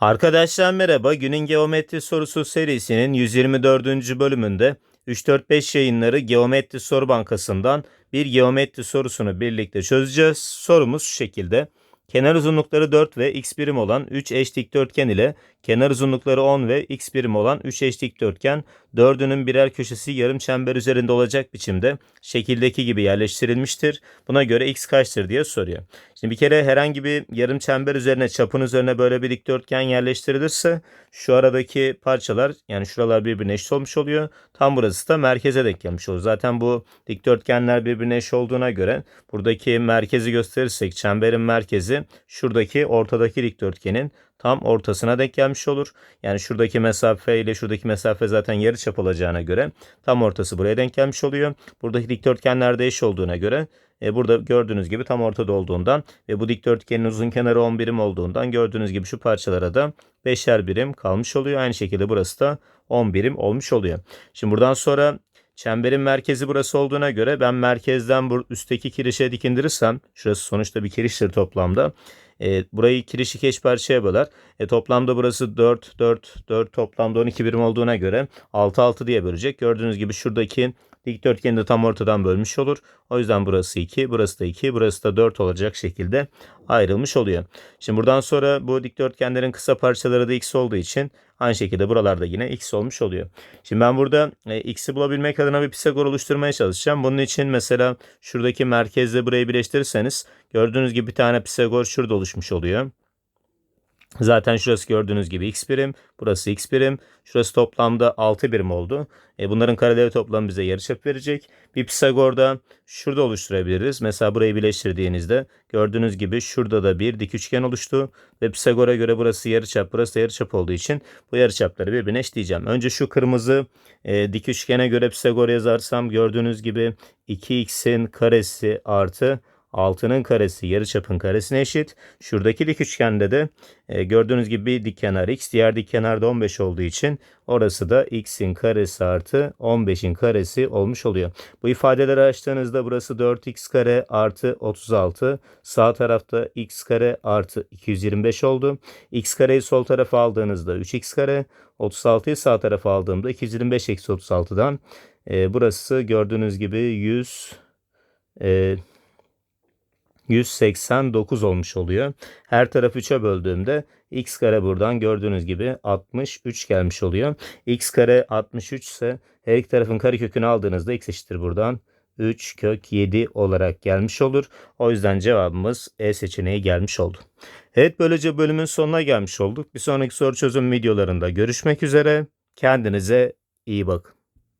Arkadaşlar merhaba. Günün Geometri Sorusu serisinin 124. bölümünde 3-4-5 yayınları Geometri Soru Bankası'ndan bir geometri sorusunu birlikte çözeceğiz. Sorumuz şu şekilde. Kenar uzunlukları 4 ve x birim olan 3 eş dikdörtgen ile kenar uzunlukları 10 ve x birim olan 3 eş dikdörtgen dördünün birer köşesi yarım çember üzerinde olacak biçimde şekildeki gibi yerleştirilmiştir. Buna göre x kaçtır diye soruyor. Şimdi bir kere herhangi bir yarım çember üzerine çapın üzerine böyle bir dikdörtgen yerleştirilirse şu aradaki parçalar yani şuralar birbirine eşit olmuş oluyor. Tam burası da merkeze denk gelmiş oluyor. Zaten bu dikdörtgenler birbirine eşit olduğuna göre buradaki merkezi gösterirsek çemberin merkezi şuradaki ortadaki dikdörtgenin tam ortasına denk gelmiş olur. Yani şuradaki mesafe ile şuradaki mesafe zaten yarıçap olacağına göre tam ortası buraya denk gelmiş oluyor. Buradaki dikdörtgenler de eş olduğuna göre e, burada gördüğünüz gibi tam ortada olduğundan ve bu dikdörtgenin uzun kenarı 10 birim olduğundan gördüğünüz gibi şu parçalara da 5'er birim kalmış oluyor. Aynı şekilde burası da 10 birim olmuş oluyor. Şimdi buradan sonra Çemberin merkezi burası olduğuna göre ben merkezden bu üstteki kirişe dikindirirsem şurası sonuçta bir kiriştir toplamda. E, burayı kirişi keş parçaya böler. E, toplamda burası 4, 4, 4 toplamda 12 birim olduğuna göre 6, 6 diye bölecek. Gördüğünüz gibi şuradaki dikdörtgeni de tam ortadan bölmüş olur. O yüzden burası 2, burası da 2, burası da 4 olacak şekilde ayrılmış oluyor. Şimdi buradan sonra bu dikdörtgenlerin kısa parçaları da x olduğu için aynı şekilde buralarda yine x olmuş oluyor. Şimdi ben burada e, x'i bulabilmek adına bir Pisagor oluşturmaya çalışacağım. Bunun için mesela şuradaki merkezle burayı birleştirirseniz gördüğünüz gibi bir tane Pisagor şurada oluşmuş oluyor. Zaten şurası gördüğünüz gibi x birim. Burası x birim. Şurası toplamda 6 birim oldu. E bunların kareleri toplamı bize yarıçap verecek. Bir Pisagor'da şurada oluşturabiliriz. Mesela burayı birleştirdiğinizde gördüğünüz gibi şurada da bir dik üçgen oluştu. Ve Pisagor'a göre burası yarıçap, burası da yarıçap olduğu için bu yarıçapları birbirine eşleyeceğim. Önce şu kırmızı e, dik üçgene göre Pisagor yazarsam gördüğünüz gibi 2x'in karesi artı 6'nın karesi yarıçapın karesine eşit. Şuradaki dik üçgende de e, gördüğünüz gibi bir dik kenar x, diğer dik kenar da 15 olduğu için orası da x'in karesi artı 15'in karesi olmuş oluyor. Bu ifadeleri açtığınızda burası 4x kare artı 36. Sağ tarafta x kare artı 225 oldu. x kareyi sol tarafa aldığınızda 3x kare. 36'yı sağ tarafa aldığımda 225 eksi 36'dan e, burası gördüğünüz gibi 100 e, 189 olmuş oluyor. Her tarafı 3'e böldüğümde x kare buradan gördüğünüz gibi 63 gelmiş oluyor. x kare 63 ise her iki tarafın karekökünü aldığınızda x eşittir buradan 3 kök 7 olarak gelmiş olur. O yüzden cevabımız E seçeneği gelmiş oldu. Evet böylece bölümün sonuna gelmiş olduk. Bir sonraki soru çözüm videolarında görüşmek üzere. Kendinize iyi bakın.